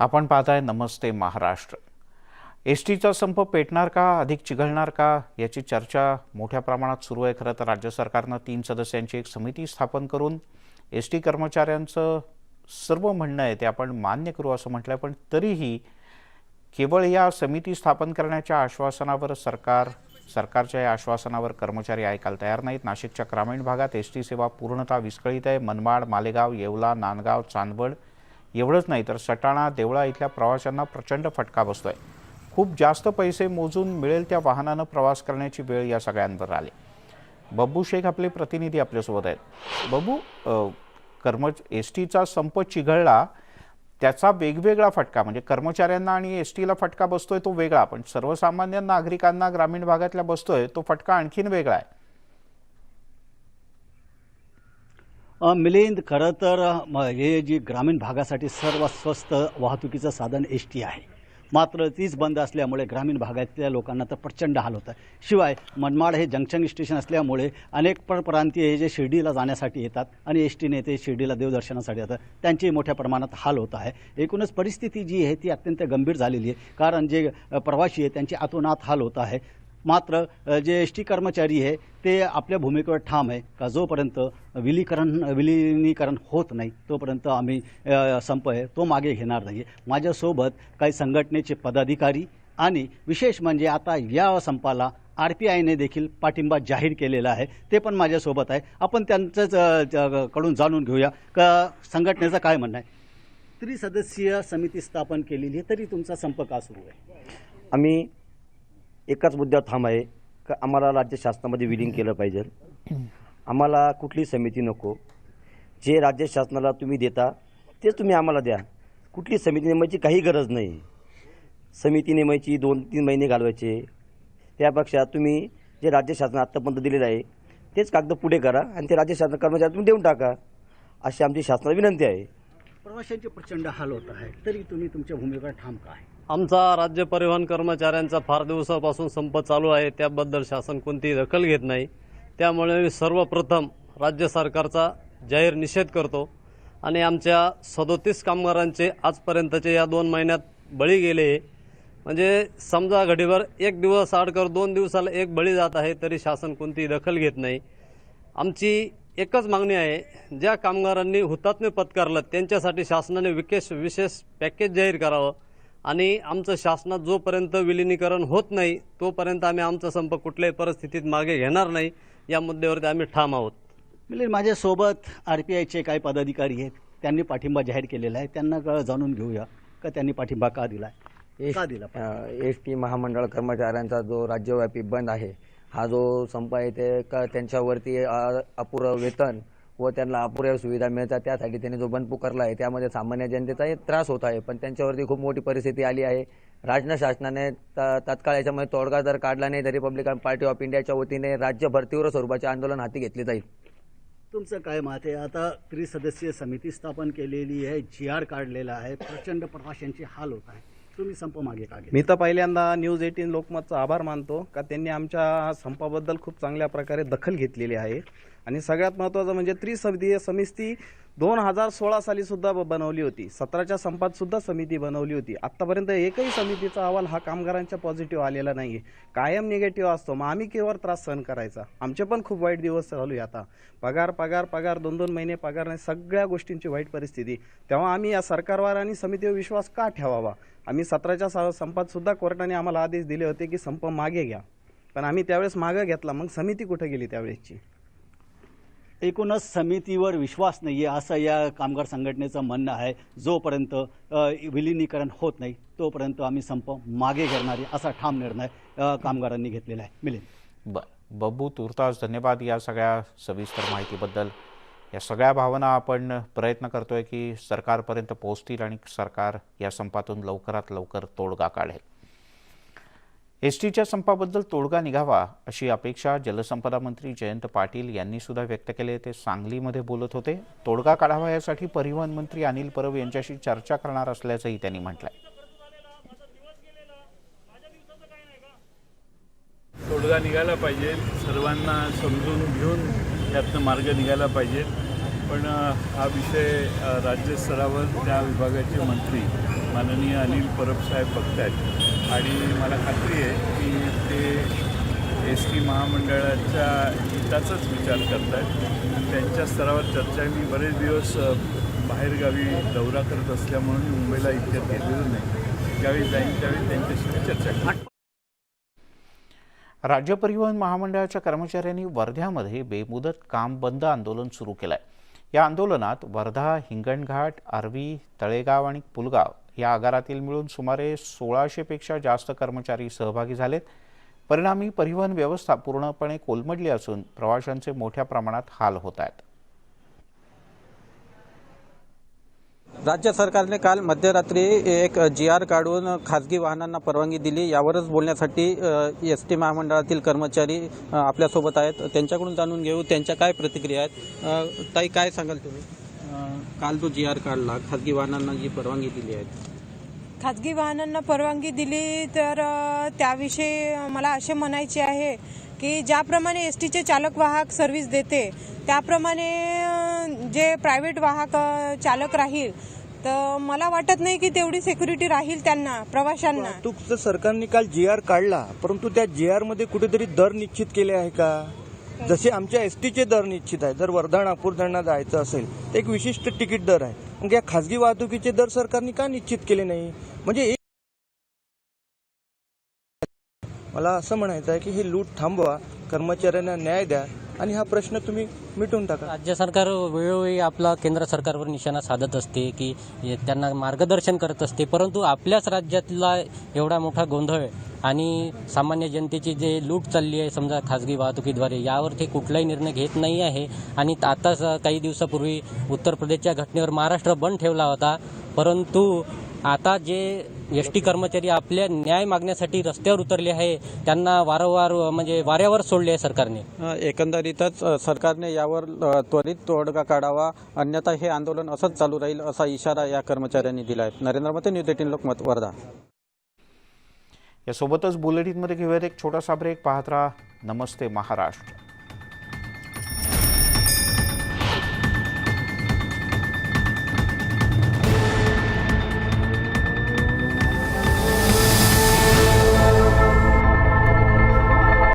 आपण पाहताय नमस्ते महाराष्ट्र. एस टीचा संप पेटणार का अधिक चिघळणार का याची चर्चा मोठ्या प्रमाणात सुरू आहे. खरं तर राज्य सरकारनं तीन सदस्यांची एक समिती स्थापन करून एस टी कर्मचाऱ्यांचं सर्व म्हणणं आहे ते आपण मान्य करू असं म्हटलं पण तरीही केवळ या समिती स्थापन करण्याच्या आश्वासनावर सरकार सरकारच्या या आश्वासनावर कर्मचारी ऐकायला तयार नाहीत. नाशिकच्या ग्रामीण भागात एस टी सेवा पूर्णतः विस्कळीत आहे. मनमाड मालेगाव येवला नांदगाव चांदवड एवढंच नाही तर सटाणा देवळा इथल्या प्रवाशांना प्रचंड फटका बसतोय. खूप जास्त पैसे मोजून मिळेल त्या वाहनानं प्रवास करण्याची वेळ या सगळ्यांवर आली. बब्बू शेख आपले प्रतिनिधी आपल्यासोबत आहेत. बब्बू कर्म एस टीचा संप चिघळला त्याचा वेगवेगळा फटका म्हणजे कर्मचाऱ्यांना आणि एस टीला फटका बसतोय तो वेगळा पण सर्वसामान्य नागरिकांना ग्रामीण भागातल्या बसतोय तो फटका आणखीन वेगळा आहे. मिलिंद खरं तर हे जी ग्रामीण भागासाठी सर्वात स्वस्त वाहतुकीचं साधन एस टी आहे. मात्र तीच बंद असल्यामुळे ग्रामीण भागातल्या लोकांना तर प्रचंड हाल होत. आहे शिवाय मनमाड हे जंक्शन स्टेशन असल्यामुळे अनेक पण प्रांतीय हे जे शिर्डीला जाण्यासाठी येतात आणि एस टीने ते शिर्डीला देवदर्शनासाठी येतात त्यांची मोठ्या प्रमाणात हाल होत आहे. एकूणच परिस्थिती जी आहे ती अत्यंत गंभीर झालेली आहे. कारण जे प्रवासी आहे त्यांची आतोनात हाल होत आहे. मात्र जे एस टी कर्मचारी आहे ते आपल्या भूमिकेवर ठाम आहे का? जोपर्यंत विलीकरण विलिनीकरण होत नाही तोपर्यंत आम्ही संप आहे तो मागे घेणार नाही माझ्यासोबत काही संघटनेचे पदाधिकारी आणि विशेष म्हणजे आता या संपाला आर पी आयने देखील पाठिंबा जाहीर केलेला आहे ते पण माझ्यासोबत आहे. आपण त्यांचंच कडून जाणून घेऊया. का संघटनेचं काय म्हणणं आहे? त्रिसदस्यीय समिती स्थापन केलेली आहे तरी तुमचा संप का सुरू आहे? आम्ही एकाच मुद्द्यावर ठाम आहे. का आम्हाला राज्य शासनामध्ये विलीन केलं पाहिजे. आम्हाला कुठली समिती नको. जे राज्य शासनाला तुम्ही देता तेच तुम्ही आम्हाला द्या. कुठली समिती नेमायची काही गरज नाही. समिती नेमायची दोन तीन महिने घालवायचे. त्यापेक्षा तुम्ही जे राज्य शासन आत्तापर्यंत दिलेलं आहे तेच कागद पुढे करा आणि ते राज्य शासन कर्मचारी तुम्ही देऊन टाका. अशी आमची शासनाला विनंती आहे. प्रवाशांचे प्रचंड हाल होत आहे तरी तुम्ही तुमच्या भूमिकेवर ठाम का आहे? आमचा राज्य परिवहन कर्मचाऱ्यांचा फार दिवसापासून संप चालू आहे. त्याबद्दल शासन कोणतीही दखल घेत नाही. त्यामुळे मी सर्वप्रथम राज्य सरकारचा जाहीर निषेध करतो. आणि आमच्या सदोतीस कामगारांचे आजपर्यंतचे या दोन महिन्यात बळी गेले म्हणजे समजा घडीवर एक दिवस आडकर दोन दिवसाला एक बळी जात आहे तरी शासन कोणतीही दखल घेत नाही. आमची एकच मागणी आहे ज्या कामगारांनी हुतात्म्य पत्कारलं त्यांच्यासाठी शासनाने विशेष विशेष पॅकेज जाहीर करावं. आणि आमचं शासनात जोपर्यंत विलिनीकरण होत नाही तोपर्यंत आम्ही आमचा संप कुठल्याही परिस्थितीत मागे घेणार नाही. या मुद्द्यावरती आम्ही ठाम आहोत. म्हणजे माझ्यासोबत आर पी आयचे काही पदाधिकारी आहेत. त्यांनी पाठिंबा जाहीर केलेला आहे. त्यांना क- जाणून घेऊया का त्यांनी पाठिंबा का दिला आहे का दिला एस टी महामंडळ कर्मचाऱ्यांचा जो राज्यव्यापी बंद आहे हा जो संप आहे ते का त्यांच्यावरती अपुरं वेतन व त्यांना अपुऱ्या सुविधा मिळतात. त्यासाठी त्यांनी जो बंद पुकारला आहे त्यामध्ये सामान्य जनतेचाही त्रास होत आहे. पण त्यांच्यावरती खूप मोठी परिस्थिती आली आहे. राज्य शासनाने त- याच्यामध्ये तोडगा जर काढला नाही तर रिपब्लिकन पार्टी ऑफ इंडियाच्या वतीने राज्यभर तीव्र स्वरूपाचे आंदोलन हाती घेतले जाईल. तुमचं काय मत आहे? आता त्रिसदस्यीय समिती स्थापन केलेली आहे जी आर काढलेला आहे. प्रचंड प्रवाशांचे हाल होत आहे तुम्ही संप मागे का घेतला? मी तर पहिल्यांदा न्यूज एटीन लोकमतचा आभार मानतो का त्यांनी आमच्या संपाबद्दल खूप चांगल्या प्रकारे दखल घेतलेली आहे आणि सगळ्यात महत्त्वाचं म्हणजे त्रिसदीय समिती दोन हजार सोळा साली सुद्धा ब- बनवली होती. सतराच्या संपात सुद्धा समिती बनवली होती. आत्तापर्यंत एकही समितीचा अहवाल हा कामगारांच्या पॉझिटिव्ह आलेला नाही कायम निगेटिव्ह असतो. मग आम्ही केवळ त्रास सहन करायचा? आमचे पण खूप वाईट दिवस चालू आहे आता. पगार पगार पगार दोन दोन महिने पगार नाही सगळ्या गोष्टींची वाईट परिस्थिती. तेव्हा आम्ही या सरकारवर आणि समितीवर विश्वास का ठेवावा? आम्ही सतराच्या सा संपात सुद्धा कोर्टाने आम्हाला आदेश दिले होते की संप मागे घ्या. पण आम्ही त्यावेळेस मागे घेतला. मग समिती कुठे गेली त्यावेळेसची? एकूणच समितीवर विश्वास नाही आहे असं या कामगार संघटनेचं म्हणणं आहे. जोपर्यंत विलिनीकरण होत नाही तोपर्यंत आम्ही संप मागे घेणार असा ठाम निर्णय कामगारांनी घेतलेला आहे. मिलिंद. ब बब्बू तुर्तास धन्यवाद या सगळ्या सविस्तर माहितीबद्दल. या सगळ्या भावना आपण प्रयत्न करतोय की सरकारपर्यंत पोहोचतील आणि सरकार या संपातून लवकरात लवकर तोडगा काढेल. एस टीच्या संपाबद्दल तोडगा निघावा अशी अपेक्षा जलसंपदा मंत्री जयंत पाटील यांनी सुद्धा व्यक्त केले. ते सांगलीमध्ये बोलत होते. तोडगा काढावा यासाठी परिवहन मंत्री अनिल परब यांच्याशी चर्चा करणार असल्याचंही त्यांनी म्हटलंय. तोडगा निघाला पाहिजे. सर्वांना समजून घेऊन त्यातनं मार्ग निघाला पाहिजे. पण हा विषय राज्यस्तरावर त्या विभागाचे मंत्री माननीय अनिल परब साहेब आहेत आणि मला खात्री आहे की ते एस टी महामंडळाच्या हिताचाच विचार करत आहेत त्यांच्या स्तरावर चर्चा मी बरेच दिवस बाहेरगावी दौरा करत असल्यामुळे मी मुंबईला इतक्यात गेलेलो नाही. ज्यावेळी जाईन त्यावेळी त्यांच्याशी मी चर्चा करेन. राज्य परिवहन महामंडळाच्या कर्मचाऱ्यांनी वर्ध्यामध्ये बेमुदत काम बंद आंदोलन सुरू केलं आहे या आंदोलनात वर्धा हिंगणघाट आर्वी तळेगाव आणि पुलगाव या आगारातील मिळून सुमारे सोळाशेपेक्षा जास्त कर्मचारी सहभागी झालेत. परिणामी परिवहन व्यवस्था पूर्णपणे कोलमडली असून प्रवाशांचे मोठ्या प्रमाणात हाल होत आहेत. राज्य सरकारने काल मध्यरात्री एक जी आर काढून खाजगी वाहनांना परवानगी दिली. यावरच बोलण्यासाठी एस टी महामंडळातील कर्मचारी आपल्यासोबत आहेत. त्यांच्याकडून जाणून घेऊ त्यांच्या काय प्रतिक्रिया आहेत. ताई काय सांगाल तुम्ही? काल जो जी आर काढला. खाजगी वाहनांना जी परवानगी दिली आहे. खाजगी वाहनांना परवानगी दिली तर त्याविषयी मला असे म्हणायचे आहे की ज्याप्रमाणे एस टीचे चालक वाहक सर्व्हिस देते त्याप्रमाणे जे प्रायव्हेट वाहक चालक राहील तर मला वाटत नाही की तेवढी सिक्युरिटी राहील त्यांना प्रवाशांना. वाहतूकचं सरकारने काल जी आर काढला परंतु त्या जी आरमध्ये कुठेतरी दर निश्चित केले आहे का? जसे आमच्या एस टीचे दर निश्चित आहे जर वर्धा नागपूर धरणा जायचं असेल तर एक विशिष्ट तिकीट दर आहे. मग या खासगी वाहतुकीचे दर सरकारने का निश्चित केले नाही? म्हणजे मला असं म्हणायचं आहे की हे लूट थांबवा कर्मचाऱ्यांना न्याय द्या आणि हा प्रश्न तुम्ही मिटून टाका. राज्य सरकार वेळोवेळी आपला केंद्र सरकारवर निशाणा साधत असते की त्यांना मार्गदर्शन करत असते परंतु आपल्याच राज्यातला एवढा मोठा गोंधळ आणि सामान्य जनतेची जे लूट चालली आहे समजा खाजगी वाहतुकीद्वारे यावर ते कुठलाही निर्णय घेत नाही आहे. आणि आताच काही दिवसापूर्वी उत्तर प्रदेशच्या घटनेवर महाराष्ट्र बंद ठेवला होता परंतु आता जे एस टी कर्मचारी आपल्या न्याय मागण्यासाठी रस्त्यावर उतरले आहे त्यांना वारंवार म्हणजे वाऱ्यावर सोडले आहे सरकारने. एकंदरीतच अ, सरकारने यावर त्वरित तोडगा काढावा अन्यथा हे आंदोलन असंच चालू राहील असा इशारा या कर्मचाऱ्यांनी दिला आहे. नरेंद्र मते न्यूज एटीन लोकमत वर्धा. यासोबतच बुलेटिनमध्ये घेऊयात एक छोटासा ब्रेक पाहत राहा. नमस्ते महाराष्ट्र.